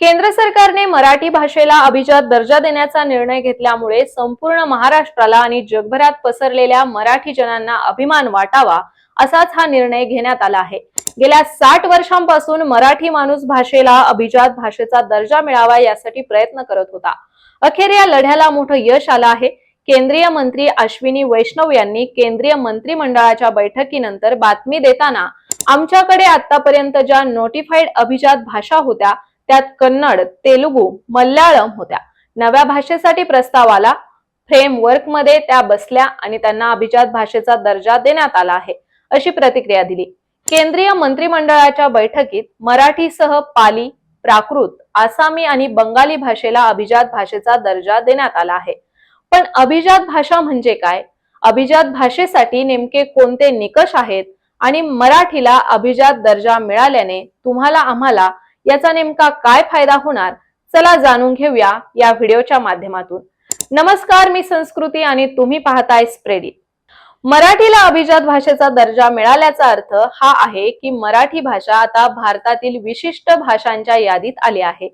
केंद्र सरकारने मराठी भाषेला अभिजात दर्जा देण्याचा निर्णय घेतल्यामुळे संपूर्ण महाराष्ट्राला आणि जगभरात पसरलेल्या मराठी जनांना अभिमान वाटावा असाच हा निर्णय घेण्यात आला आहे. गेल्या साठ वर्षांपासून मराठी माणूस भाषेला अभिजात भाषेचा दर्जा मिळावा यासाठी प्रयत्न करत होता. अखेर या लढ्याला मोठं यश आलं आहे. केंद्रीय मंत्री अश्विनी वैष्णव यांनी केंद्रीय मंत्रिमंडळाच्या बैठकीनंतर बातमी देताना आमच्याकडे आतापर्यंत ज्या नोटिफाईड अभिजात भाषा होत्या त्यात कन्नड तेलुगू मल्याळम होत्या. नव्या भाषेसाठी प्रस्ताव आला फ्रेमवर्कमध्ये त्या बसल्या आणि त्यांना अभिजात भाषेचा दर्जा देण्यात आला आहे अशी प्रतिक्रिया दिली. केंद्रीय मंत्रिमंडळाच्या बैठकीत मराठीसह पाली प्राकृत आसामी आणि बंगाली भाषेला अभिजात भाषेचा दर्जा देण्यात आला आहे. पण अभिजात भाषा म्हणजे काय? अभिजात भाषेसाठी नेमके कोणते निकष आहेत? आणि मराठीला अभिजात दर्जा मिळाल्याने तुम्हाला आम्हाला याचा नेमका काय फायदा होणार? चला जाणून घेऊया या व्हिडिओच्या माध्यमातून. नमस्कार मी संस्कृती आणि तुम्ही पाहताय स्प्रेडी. मराठीला अभिजात भाषेचा दर्जा मिळाल्याचा अर्थ हा आहे की मराठी भाषा आता भारतातील विशिष्ट भाषांच्या यादीत आली आहे.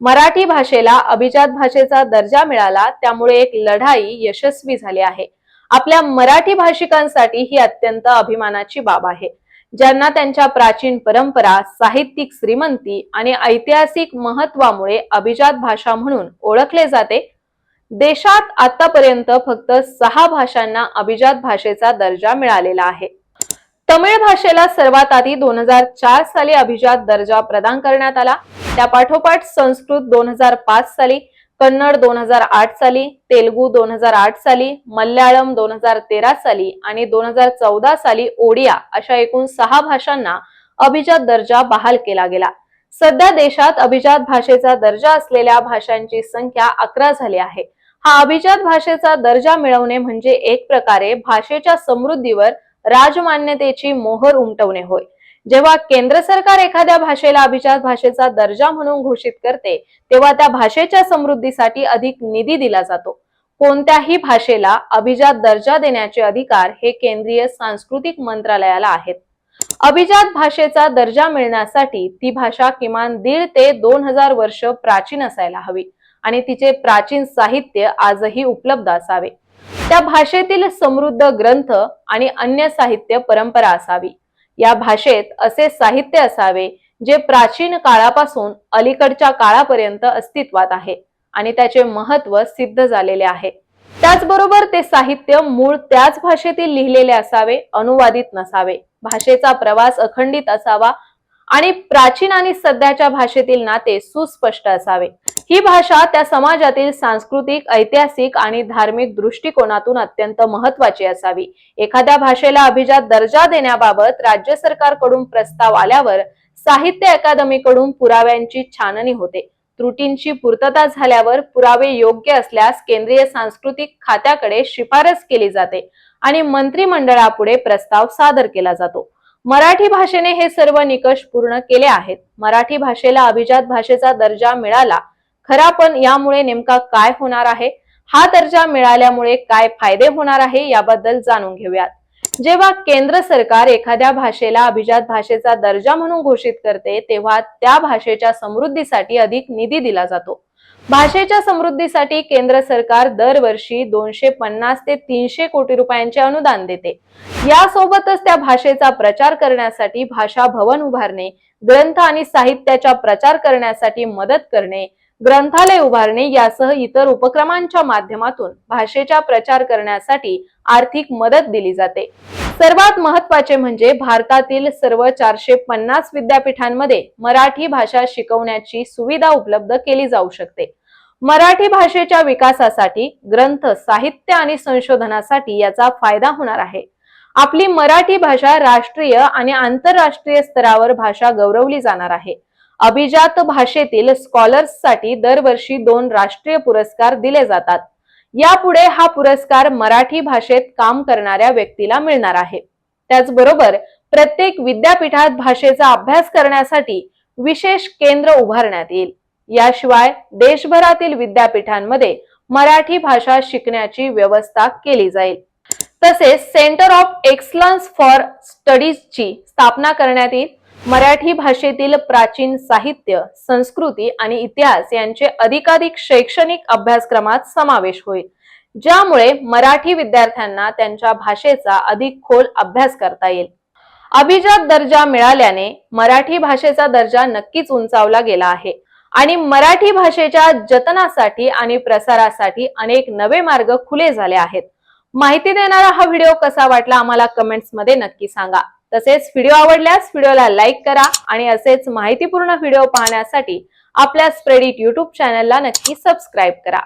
मराठी भाषेला अभिजात भाषेचा दर्जा मिळाला त्यामुळे एक लढाई यशस्वी झाली आहे. आपल्या मराठी भाषिकांसाठी ही अत्यंत अभिमानाची बाब आहे. ज्यांना त्यांच्या प्राचीन परंपरा साहित्यिक श्रीमंती आणि ऐतिहासिक महत्वामुळे अभिजात भाषा म्हणून ओळखले जाते देशात आतापर्यंत फक्त सहा भाषांना अभिजात भाषेचा दर्जा मिळालेला आहे. तमिळ भाषेला सर्वात आधी दोन हजार चार साली अभिजात दर्जा प्रदान करण्यात आला. त्या पाठोपाठ संस्कृत दोन हजार पाच साली कन्नड दोन हजार आठ साली तेलुगू दोन हजार आठ साली मल्याळम दोन हजार तेरा साली आणि दोन हजार चौदा साली ओडिया अशा एकूण सहा भाषांना अभिजात दर्जा बहाल केला गेला. सध्या देशात अभिजात भाषेचा दर्जा असलेल्या भाषांची संख्या अकरा झाली आहे. हा अभिजात भाषेचा दर्जा मिळवणे म्हणजे एक प्रकारे भाषेच्या समृद्धीवर राजमान्यतेची मोहर उमटवणे होय. जेव्हा केंद्र सरकार एखाद्या भाषेला अभिजात भाषेचा दर्जा म्हणून घोषित करते तेव्हा त्या भाषेच्या समृद्धीसाठी अधिक निधी दिला जातो. कोणत्याही भाषेला अभिजात दर्जा देण्याचे अधिकार हे केंद्रीय सांस्कृतिक मंत्रालयाला आहेत. अभिजात भाषेचा दर्जा मिळण्यासाठी ती भाषा किमान दीड ते दोन हजार वर्ष प्राचीन असायला हवी आणि तिचे प्राचीन साहित्य आजही उपलब्ध असावे. त्या भाषेतील समृद्ध ग्रंथ आणि अन्य साहित्य परंपरा असावी. या भाषेत असे साहित्य असावे जे प्राचीन काळापासून अलीकडच्या काळापर्यंत अस्तित्वात आहे आणि त्याचे महत्त्व सिद्ध झालेले आहे. त्याचबरोबर ते साहित्य मूळ त्याच भाषेतील लिहिलेले असावे अनुवादित नसावे. भाषेचा प्रवास अखंडित असावा आणि प्राचीन आणि सध्याच्या भाषेतील नाते सुस्पष्ट असावे. ही भाषा त्या समाजातील सांस्कृतिक ऐतिहासिक आणि धार्मिक दृष्टिकोनातून अत्यंत महत्वाची असावी. एखाद्या भाषेला अभिजात दर्जा देण्याबाबत राज्य सरकारकडून प्रस्ताव आल्यावर साहित्य अकादमीकडून पुराव्यांची छाननी होते. त्रुटींची पूर्तता झाल्यावर पुरावे योग्य असल्यास केंद्रीय सांस्कृतिक खात्याकडे शिफारस केली जाते आणि मंत्रिमंडळापुढे प्रस्ताव सादर केला जातो. मराठी भाषेने हे सर्व निकष पूर्ण केले आहेत. मराठी भाषेला अभिजात भाषेचा दर्जा मिळाला खरा पण यामुळे नेमका काय होणार आहे? हा दर्जा मिळाल्यामुळे काय फायदे होणार आहे याबद्दल जाणून घेऊयात. जेव्हा केंद्र सरकार एखाद्या भाषेला अभिजात भाषेचा दर्जा म्हणून घोषित करते तेव्हा त्या भाषेच्या समृद्धीसाठी अधिक निधी दिला जातो. भाषेच्या समृद्धीसाठी केंद्र सरकार दरवर्षी दोनशे पन्नास ते तीनशे कोटी रुपयांचे अनुदान देते. यासोबतच त्या भाषेचा प्रचार करण्यासाठी भाषा भवन उभारणे ग्रंथ आणि साहित्याचा प्रचार करण्यासाठी मदत करणे ग्रंथालय उभारणे यासह इतर उपक्रमांच्या माध्यमातून भाषेचा प्रचार करण्यासाठी आर्थिक मदत दिली जाते. सर्वात महत्त्वाचे म्हणजे भारतातील सर्व चारशे पन्नास विद्यापीठांमध्ये मराठी भाषा शिकवण्याची सुविधा उपलब्ध केली जाऊ शकते. मराठी भाषेच्या विकासासाठी ग्रंथ साहित्य आणि संशोधनासाठी याचा फायदा होणार आहे. आपली मराठी भाषा राष्ट्रीय आणि आंतरराष्ट्रीय स्तरावर भाषा गौरवली जाणार आहे. अभिजात भाषेतील स्कॉलर्ससाठी दरवर्षी दोन राष्ट्रीय पुरस्कार दिले जातात. यापुढे हा पुरस्कार मराठी भाषेत काम करणाऱ्या व्यक्तीला मिळणार आहे. त्याचबरोबर प्रत्येक विद्यापीठात भाषेचा अभ्यास करण्यासाठी विशेष केंद्र उभारण्यात येईल. याशिवाय देशभरातील विद्यापीठांमध्ये मराठी भाषा शिकण्याची व्यवस्था केली जाईल. तसेच सेंटर ऑफ एक्सलन्स फॉर स्टडीजची स्थापना करण्यात येईल. मराठी भाषेतील प्राचीन साहित्य संस्कृती आणि इतिहास यांचे अधिकाधिक शैक्षणिक अभ्यासक्रमात समावेश होईल ज्यामुळे मराठी विद्यार्थ्यांना त्यांच्या भाषेचा अधिक खोल अभ्यास करता येईल. अभिजात दर्जा मिळाल्याने मराठी भाषेचा दर्जा नक्कीच उंचावला गेला आहे आणि मराठी भाषेच्या जतनासाठी आणि प्रसारासाठी अनेक नवे मार्ग खुले झाले आहेत. माहिती देणारा हा व्हिडिओ कसा वाटला आम्हाला कमेंट्समध्ये नक्की सांगा. तसेच व्हिडिओ आवडल्यास व्हिडिओला लाईक करा आणि असेच माहितीपूर्ण व्हिडिओ पाहण्यासाठी आपल्या स्प्रेडिट युट्यूब चॅनलला नक्की सबस्क्राईब करा.